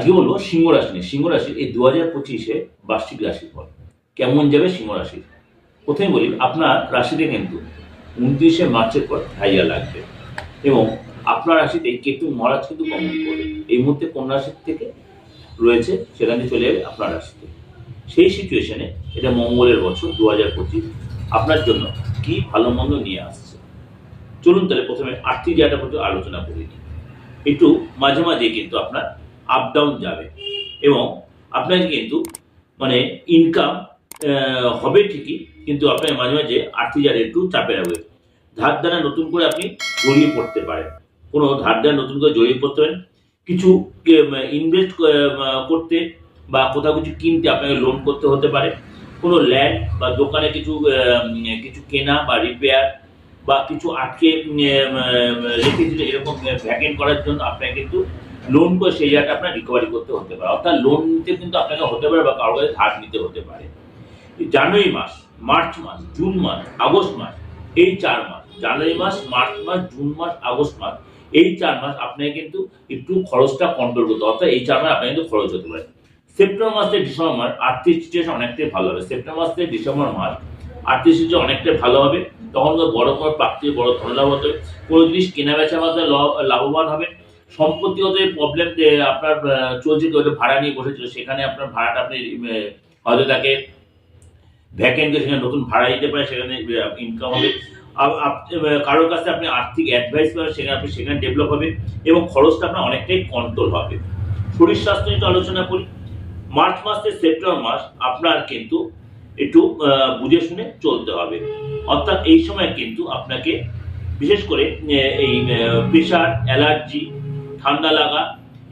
আজকে বলব সিংহ রাশি নিয়ে। সিংহ রাশির এই দু হাজার পঁচিশে বার্ষিক রাশিফল। কেমন যাবে সিংহ রাশির? প্রথমে বলি, আপনার রাশিতে কিন্তু উনত্রিশে মার্চের পর ঢাইয়া লাগবে এবং আপনার রাশিতে কেতু মহারাজ কিন্তু গমন করবে। এই মুহূর্তে কোন রাশির থেকে রয়েছে সেখানে চলে যাবে আপনার রাশিতে। সেই সিচুয়েশনে এটা মঙ্গলের বছর দু হাজার পঁচিশ। আপনার জন্য কি ভালো মন্দ নিয়ে আসছে? চলুন তাহলে প্রথমে আর্থিক জায়গাটা পর্যন্ত আলোচনা করি একটু মাঝে মাঝে কিন্তু আপনার আপ ডাউন যাবে। এবং আপনাকে কিন্তু মানে ইনকাম হবে ঠিকই, কিন্তু আপনার মাঝে মাঝে আর্থিক জায়গায় একটু চাপে রাখবে। ধার দ্বারা নতুন করে আপনি জড়িয়ে পড়তে পারেন। কোনো ধার দ্বারা নতুন করে জড়িয়ে পড়তে পারেন। কিছু ইনভেস্ট করতে বা কোথাও কিছু কিনতে আপনাকে লোন করতে হতে পারে। কোনো ল্যান্ড বা দোকানে কিছু কিছু কেনা বা রিপেয়ার বা কিছু আটকে রেখেছিল এরকম ভ্যাকেন্ট করার জন্য আপনাকে কিন্তু লোন করে সেই জায়গাটা আপনার রিকভারি করতে হতে পারে। অর্থাৎ লোন নিতে কিন্তু আপনাকে হতে পারে বা কারোর কাছে ধার নিতে হতে পারে। জানুয়ারি মাস, মার্চ মাস, জুন মাস, আগস্ট মাস, এই চার মাস, জানুয়ারি মাস, মার্চ মাস, জুন মাস, আগস্ট মাস, এই চার মাস আপনাকে কিন্তু একটু খরচটা কন্ট্রোল করতে। অর্থাৎ এই চার মাস আপনাকে কিন্তু খরচ হতে পারে। সেপ্টেম্বর মাস থেকে ডিসেম্বর মাস আর্থিক সিচুয়েশন অনেকটাই ভালো হবে। সেপ্টেম্বর মাস থেকে ডিসেম্বর মাস আর্থিক সিচুয়েশন অনেকটাই ভালো হবে। তখন বড় কোনো প্রাপ্তি, বড় ধনলাভ হতে কোনো জিনিস কেনা বেচার মাধ্যমে লাভবান হবে। সম্পত্তিগত প্রবলেম আপনার আহ, চলছে কি ওটা ভাড়া নিয়ে বসেছিল সেখানে আপনার ভাড়াটা আপনি হয়তো তাকে ভ্যাকেন্ট সেখানে নতুন ভাড়া দিতে পারে সেখানে ইনকাম হবে। কারোর কাছে আপনি আর্থিক অ্যাডভাইস পাবেন সেখানে আপনি সেখানে ডেভেলপ হবে এবং খরচটা আপনার অনেকটাই কন্ট্রোল হবে। শরীর স্বাস্থ্য নিয়ে আলোচনা করি। মার্চ মাস থেকে সেপ্টেম্বর মাস আপনার কিন্তু একটু বুঝে শুনে চলতে হবে। অর্থাৎ এই সময় কিন্তু আপনাকে বিশেষ করে এই প্রেশার অ্যালার্জি ঠান্ডা লাগা,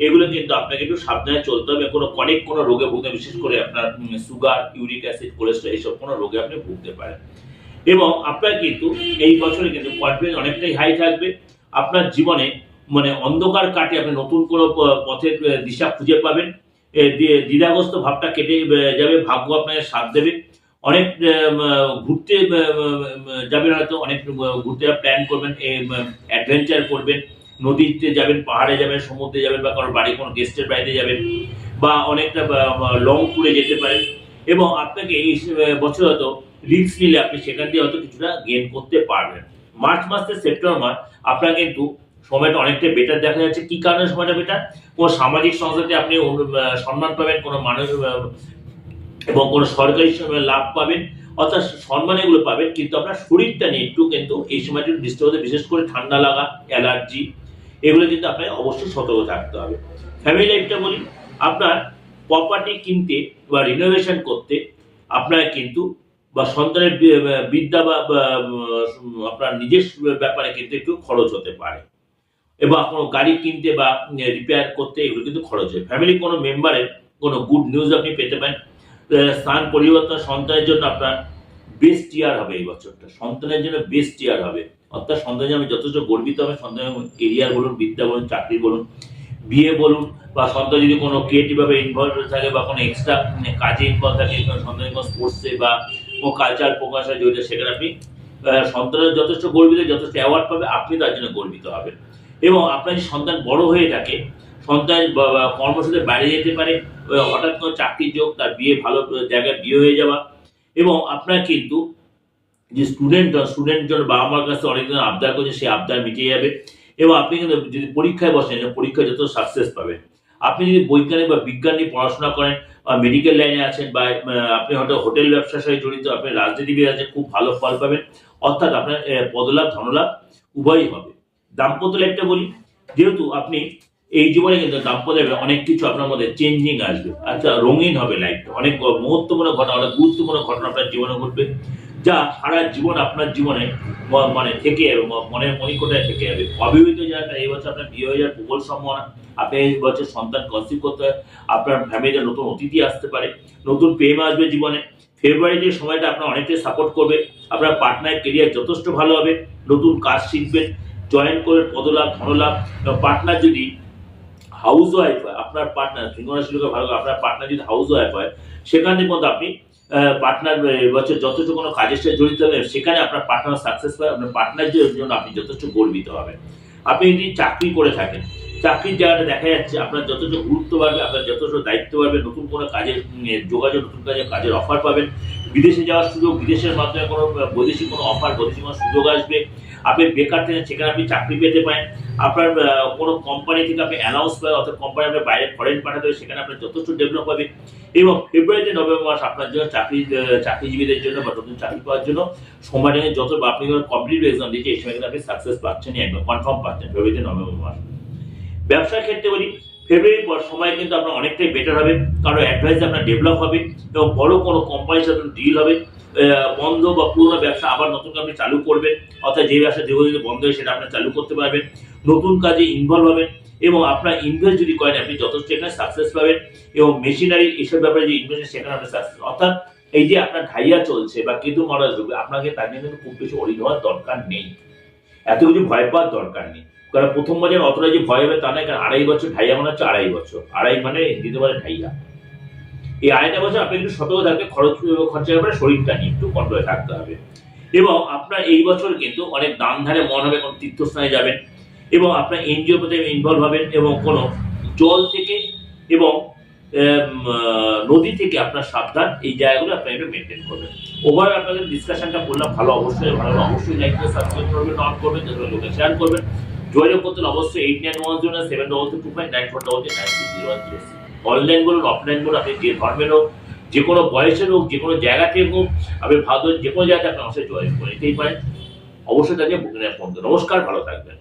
এগুলো কিন্তু আপনাকে একটু সাবধানে চলতে হবে। কোনো অনেক কোনো রোগে ভুগতে, বিশেষ করে আপনার সুগার ইউরিক অ্যাসিড কোলেস্ট্রল এইসব কোনো রোগে আপনি ভুগতে পারেন। এবং আপনার কিন্তু এই বছরে কিন্তু কনফিডেন্স অনেকটাই হাই থাকবে। আপনার জীবনে মানে অন্ধকার কাটে, আপনি নতুন কোনো পথের দিশা খুঁজে পাবেন। দ্বিধাগ্রস্ত ভাবটা কেটে যাবে, ভাগ্য আপনাকে সাথ দেবে। অনেক ঘুরতে যাবেন হয়তো, অনেক ঘুরতে প্ল্যান করবেন অ্যাডভেঞ্চার করবেন। নদীতে যাবেন, পাহাড়ে যাবেন, সমুদ্রে যাবেন বা কারোর বাড়ি, কোনো গেস্টের বাড়িতে যাবেন বা অনেকটা লং ট্যুরে যেতে পারেন এবং আপনাকে এই বছর হয়তো রিস্ক নিলে আপনি সেখান দিয়ে হয়তো কিছুটা গেন করতে পারবেন। মার্চ মাস থেকে সেপ্টেম্বর মাস আপনার কিন্তু সময়টা অনেকটা বেটার দেখা যাচ্ছে। কি কারণে সময়টা বেটার কোনো সামাজিক সংস্থাতে আপনি সম্মান পাবেন, কোনো মানুষ এবং কোনো সরকারি লাভ পাবেন, অর্থাৎ সম্মান এগুলো পাবেন, কিন্তু আপনার শরীরটা নিয়ে একটু কিন্তু এই সময়টা ডিস্টার্ব হতে বিশেষ করে ঠান্ডা লাগা অ্যালার্জি এগুলো কিন্তু আপনাকে অবশ্যই সতর্ক থাকতে হবে। ফ্যামিলি লাইফটা বলি, আপনার প্রপার্টি কিনতে বা রিনোভেশন করতে আপনার কিন্তু বা সন্তানের বিদ্যা বা আপনার নিজের ব্যাপারে কিন্তু একটু খরচ হতে পারে। এবং কোনো গাড়ি কিনতে বা রিপেয়ার করতে এগুলো কিন্তু খরচ হয়। ফ্যামিলি কোনো মেম্বারের কোনো গুড নিউজ আপনি পেতে পারেন। স্থান পরিবর্তন, সন্তানের জন্য আপনার বেস্ট ইয়ার হবে এই বছরটা। সন্তানের জন্য বেস্ট ইয়ার হবে। অর্থাৎ সন্তানের জন্য আমি যথেষ্ট গর্বিত হবে সন্তানের কেরিয়ার বলুন, বিদ্যা বলুন, চাকরি বলুন, বিয়ে বলুন, বা সন্তান যদি কোনো ক্রিয়েটিভ ভাবে ইনভলভ থাকে বা কোনো এক্সট্রা কাজে ইনভলভ থাকে, কোনো সন্তানের কোনো স্পোর্টসে বা কোনো কালচার প্রকাশে জড়িত, সেখানে আপনি সন্তানের যথেষ্ট গর্বিত, যথেষ্ট অ্যাওয়ার্ড পাবে, আপনি তার জন্য গর্বিত হবেন। এবং আপনার যদি সন্তান বড় হয়ে থাকে, সন্তান কর্মসূত্রে বাইরে যেতে পারে হঠাৎ কোনো চাকরির যোগ, তার বিয়ে ভালো জায়গায় বিয়ে হয়ে যাওয়া, এবং আপনার কিন্তু যে স্টুডেন্ট স্টুডেন্ট জন্য বাবা মার কাছে অনেকদিন আবদার করছে, সেই আবদার মিটিয়ে যাবে। এবং আপনি কিন্তু যদি পরীক্ষায় বসেন পরীক্ষায় যত সাকসেস পাবেন। আপনি যদি বৈজ্ঞানিক বা বিজ্ঞান নিয়ে পড়াশোনা করেন, বা মেডিকেল লাইনে আছেন, বা আপনি হয়তো হোটেল ব্যবসার সাথে জড়িত, আপনি রাজনীতিবিদ আছেন, খুব ভালো ফল পাবেন। অর্থাৎ আপনার পদলাভ, ধনলাভ উভয়ই হবে। দাম্পত্য লাইফটা বলি, যেহেতু আপনি এই জীবনে কিন্তু দাম্পত্য অনেক কিছু আপনার মধ্যে চেঞ্জিং আসবে। আচ্ছা রঙিন হবে লাইফটা অনেক মুহূর্তপূর্ণ ঘটনা, অনেক গুরুত্বপূর্ণ ঘটনা আপনার জীবনে ঘটবে। যা সারা জীবন আপনার জীবনে মানে থেকে যাবে মনের মণিকোটায় থেকে যাবে? অবিবাহিত যারা এই বছর আপনার বিয়ে হয়ে যাওয়ার প্রবল সম্ভাবনা। আপনি এই বছর সন্তান কনসিভ করতে হয়, আপনার ফ্যামিলিতে নতুন অতিথি আসতে পারে, নতুন প্রেম আসবে জীবনে। ফেব্রুয়ারি যে সময়টা আপনার অনেকটাই সাপোর্ট করবে, আপনার পার্টনার কেরিয়ার যথেষ্ট ভালো হবে, নতুন কাজ শিখবেন জয়েন করবেন, পদলাভ, ধনলাভ। পার্টনার যদি হাউস ওয়াইফ হয়, আপনার পার্টনার সিংহরাশি লোকের ভালো, আপনার পার্টনার যদি হাউস ওয়াইফ হয়, সেখানে মধ্যে আপনি পার্টনার বছর যথেষ্ট কোনো কাজের সাথে জড়িত হবে সেখানে আপনার পার্টনার সাকসেস পায় আপনার পার্টনার জন্য আপনি যথেষ্ট গর্বিত হবেন। আপনি যদি চাকরি করে থাকেন চাকরির জায়গাটা দেখা যাচ্ছে আপনার যথেষ্ট গুরুত্ব বাড়বে, আপনার যথেষ্ট দায়িত্ব বাড়বে, নতুন কোনো কাজের যোগাযোগ, নতুন কাজের কাজের অফার পাবেন। বিদেশে যাওয়ার সুযোগ, বিদেশের মাধ্যমে কোনো বৈদেশিক কোনো অফার বৈদেশিক কোনো সুযোগ আসবে। আপনি বেকার থেকে সেখানে আপনি চাকরি পেতে পারেন। আপনার কোনো কোম্পানি থেকে আপনি অ্যানাউন্স পাবেন অর্থাৎ কোম্পানি আপনার বাইরে ফরেন পাঠাতে হবে সেখানে আপনার যথেষ্ট ডেভেলপ হবে। এবং ফেব্রুয়ারিতে নভেম্বর মাস আপনার জন্য চাকরি চাকরিজীবীদের জন্য বা নতুন চাকরি পাওয়ার জন্য সময়টা যত আপনি কমপ্লিট এক্সাম দিয়েছে এই সময় কিন্তু আপনি সাকসেস পাচ্ছেনই একদম কনফার্ম পাচ্ছেন ফেব্রুয়ারিতে নভেম্বর মাস। ব্যবসার ক্ষেত্রে বলি ফেব্রুয়ারি পর সময় কিন্তু আপনার অনেকটাই বেটার হবে, কারণ অ্যাডভাইস আপনার ডেভেলপ হবে এবং বড় কোনো কোম্পানির সাথে ডিল হবে। বন্ধ বা পুরোনো ব্যবসা আবার নতুন আপনি চালু করবেন অর্থাৎ যে ব্যবসা দীর্ঘদিন বন্ধ হয়ে সেটা আপনি চালু করতে পারবেন। নতুন কাজে ইনভলভ হবেন এবং আপনার ইনভেস্ট যদি করেন, আপনি যথেষ্ট এখানে সাকসেস পাবেন এবং মেশিনারি এসব ব্যাপারে যে ইনভেস্ট সেখানে আপনি সাকসেস অর্থাৎ এই যে আপনার ঢাইয়া চলছে বা কেতু মারা ঢুকবে আপনাকে তার জন্য খুব বেশি অরিড হওয়ার দরকার নেই। এত কিছু ভয় পাওয়ার দরকার নেই। কারণ প্রথম বছর অতটা যে ভয় হবে তা নয়, কারণ আড়াই বছর ঢাইয়া মানে হচ্ছে আড়াই বছর। আড়াই মানে দ্বিতীয় বলে ঢাইয়া। এই আড়াইটা বছর আপনি একটু সতর্ক থাকবে খরচ খরচের ব্যাপারে শরীরটা নিয়ে একটু কন্ট্রোলে থাকতে হবে। এবং আপনার এই বছর কিন্তু অনেক দান ধারে মন হবে, কোন তীর্থস্থানে যাবেন। এবং আপনার এনজিও প্রতি ইনভলভ হবেন এবং কোনো জল থেকে এবং নদী থেকে আপনার সাবধান, এই জায়গাগুলো আপনি একটু মেনটেন করবেন। ওভার আপনাদের ডিসকাশনটা করলাম ভালো অবশ্যই ভালো অবশ্যই লাইক করে সাবস্ক্রাইব করবেন অন করবেন, যাতে লোকে শেয়ার করবেন। যোগাযোগ করতে অবশ্যই eight nine one zero seven double two five nine four double nine two zero one zero online বলুন অফলাইন বলুন আপনি যে ধর্মের হোক, যে কোনো বয়সের হোক, যে কোনো জায়গা থেকে হোক, আপনি ভারতের যে কোনো জায়গাতে আপনি অবশ্যই যোগাযোগ করে নিতেই পারেন। অবশ্যই তাকে বুকিং ফোন নমস্কার, ভালো থাকবেন।